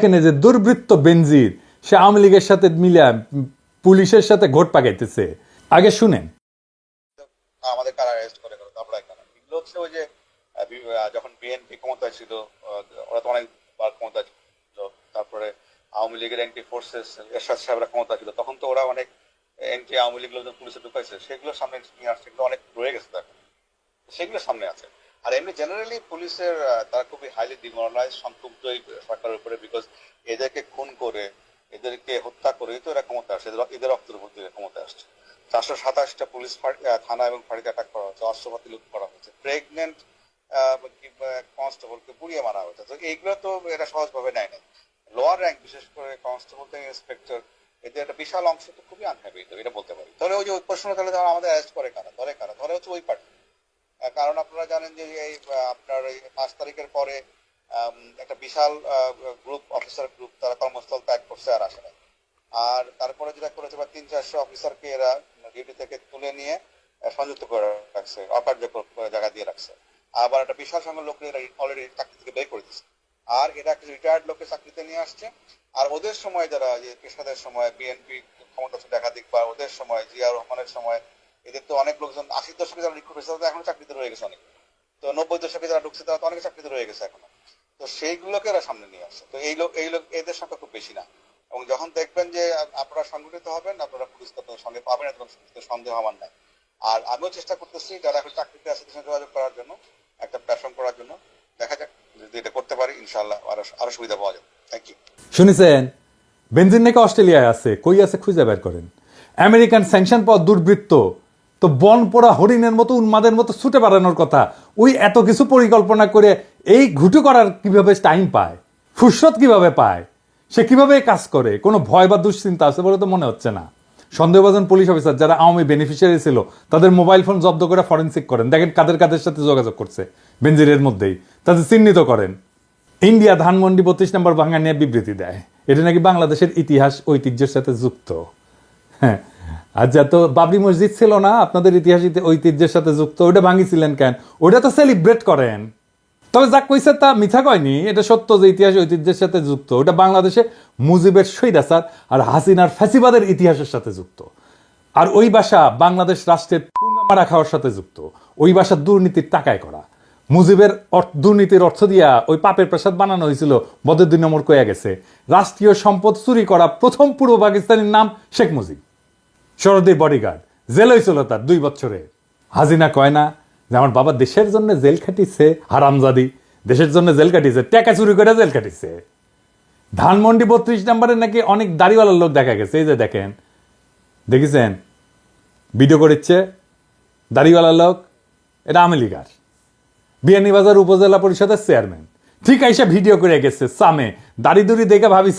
এখানে যে দুর্বৃত্ত বেনজির, সে আওয়ামী লীগের সাথে মিলে পুলিশের সাথে ঘোট পাকাইতেছে। আগে শুনেন। আমাদের কারা অ্যারেস্ট করে গেল? এগুলো হচ্ছে ওই যে যখন বিএনপি ক্ষমতায় ছিল ওরা তো অনেকবার ক্ষমতা ছিল। তারপরে আওয়ামী লীগের এন্টি ফোর্সেস এরশাদ সাহেবরা ক্ষমতা ছিল। তখন তো ওরা অনেক এন্টি আওয়ামী লীগ লোকজন পুলিশে ঢুকাইছে। সেগুলো সামনে নিয়ে আসছে। এগুলো অনেক রয়ে গেছে সেগুলো সামনে আছে। আর এমনি জেনারেলি পুলিশের তারা খুবই হাইলি ডিমোরালাইজ সন্তুষ্ট এই সরকারের উপরে বিকজ এদেরকে খুন করে, এদেরকে হত্যা করে তো এরা ক্ষমতা আসছে, এদের- রক্তের উপর দিয়ে ক্ষমতা আসছে। চারশো সাতাশটা পুলিশ থানা এবং ফাঁড়িতে অ্যাটাক করা হচ্ছে অস্ত্রপাতি লুট করা হচ্ছে প্রেগনেন্ট কনস্টেবলকে পুড়িয়ে মারা হয়েছে। তো এইগুলো তো এরা সহজভাবে নেয় নাই। লোয়ার র্যাঙ্ক বিশেষ করে কনস্টেবল থেকে ইন্সপেক্টর এদের একটা বিশাল অংশ তো খুবই আনহ্যাপি এটা বলতে পারি। তাহলে ওই যে প্রশ্ন তাহলে আমাদের অ্যারেস্ট করে কারা? ধরে কারা? ধরে হচ্ছে ওই পার্টি কারণ আপনারা জানেন পাঁচ তারিখের পরে একটা বিশাল গ্রুপ অফিসার গ্রুপ তারা কর্মস্থল ত্যাগ করছে আর আসে আর তারপরে যেটা করেছে, বা তিন, চারশো অফিসারকে এরা ডিউটি থেকে তুলে নিয়ে সংযুক্ত করে রাখছে, অকার্যকর করে জায়গা দিয়ে রাখছে। আবার একটা বিশাল সংখ্যক লোক অলরেডি চাকরি থেকে বের করে দিচ্ছে আর এটা একটা রিটায়ার্ড লোককে চাকরিতে নিয়ে আসছে। আর ওদের সময় যারা, যে পেশাদের সময় বিএনপি ক্ষমতা একাধিক, বা ওদের সময়, জিয়া রহমানের সময়, এদের তো অনেক লোকজন, আশির দশকে যারা রিক্রুট হয়েছে এখন চাকরিতে রয়ে গেছে অনেক। তো নব্বই দশকে যারা ঢুকছে তারা তো অনেক চাকরিতে রয়ে গেছে এখনও। তো সেইগুলোকে এরা সামনে নিয়ে আসছে। তো এই লোক এই লোক এদের সংখ্যা খুব বেশি না। এবং যখন দেখবেন যে আপনারা সংগঠিত হবেন, আপনারা পুলিশ কর্তব্যের সঙ্গে পাবেন এরকম সন্দেহ আমার নাই। আর আমিও চেষ্টা করতেছি যারা এখন চাকরিতে আছে তাদের যোগাযোগ করার জন্য, একটা প্ল্যাটফর্ম করার জন্য। দেখা যাক যদি এটা করতে পারি ইনশাল্লাহ আরও আরও সুবিধা পাওয়া যাবে। থ্যাংক ইউ শুনেছেন? বেনজিন নাকি অস্ট্রেলিয়ায় আছে, কই আছে খুঁজে বের করেন? আমেরিকান স্যাংশন পাওয়া দুর্বৃত্ত তো বন পোড়া হরিণের মতো, উন্মাদের মতো ছুটে বেড়ানোর কথা। ওই এত কিছু পরিকল্পনা করে এই ঘুটু করার কীভাবে টাইম পায়? ফুরসত কীভাবে পায়? সে কীভাবে কাজ করে? কোনো ভয় বা দুশ্চিন্তা আছে বলে তো মনে হচ্ছে না। সন্দেহভাজন পুলিশ অফিসার যারা আওয়ামী বেনিফিশিয়ারি ছিল, তাদের মোবাইল ফোন জব্দ করে ফরেন্সিক করেন। দেখেন কাদের কাদের সাথে যোগাযোগ করছে বেঞ্জিরের মধ্যেই। তাদের চিহ্নিত করেন। ইন্ডিয়া ধানমন্ডি বত্রিশ নম্বর ভাঙা নিয়ে বিবৃতি দেয়। এটা নাকি বাংলাদেশের ইতিহাস ঐতিহ্যের সাথে যুক্ত। হ্যাঁ। যা তো বাবরি মসজিদ ছিল না? আপনাদের ইতিহাস ঐতিহ্যের সাথে যুক্ত। ওটা ভাঙিছিলেন কেন? ওটা তো সেলিব্রেট করেন। তবে যা কইছে তা মিথ্যা কয়নি? এটা সত্য যে ইতিহাস ঐতিহ্যের সাথে যুক্ত। ওটা বাংলাদেশে মুজিবের সৈরাচার আর হাসিনার ফ্যাসিবাদের ইতিহাসের সাথে যুক্ত। আর ওই বাসা বাংলাদেশ রাষ্ট্রের পুঙ্গা মারা খাওয়ার সাথে যুক্ত। ওই বাসা দুর্নীতির টাকায় করা। মুজিবের দুর্নীতির অর্থ দিয়া ওই পাপের প্রসাদ বানানো হয়েছিল বদের দুই নম্বর কয়ে গেছে। রাষ্ট্রীয় সম্পদ চুরি করা প্রথম পূর্ব পাকিস্তানের নাম শেখ মুজিব। শরদের বডিগার্ড জেল হয়েছিল তার দুই বছরে। হাজিনা কয় না যে আমার বাবা দেশের জন্য জেল খাটিছে, হারামজাদি দেশের জন্য জেল কাটিছে টাকা চুরি করে জেল কাটিছে ধানমন্ডি বত্রিশ নম্বরে নাকি অনেক দাড়িওয়ালার লোক দেখা গেছে, এই যে দেখেন। দেখেছেন? ভিডিও করেছে দাড়িওয়ালা লোক, এটা আমেলিকার বিয়ানীবাজার উপজেলা পরিষদের চেয়ারম্যান ঠিক আইসা ভিডিও করে গেছে, সামে। দাড়ি দুড়ি দেখে ভাবি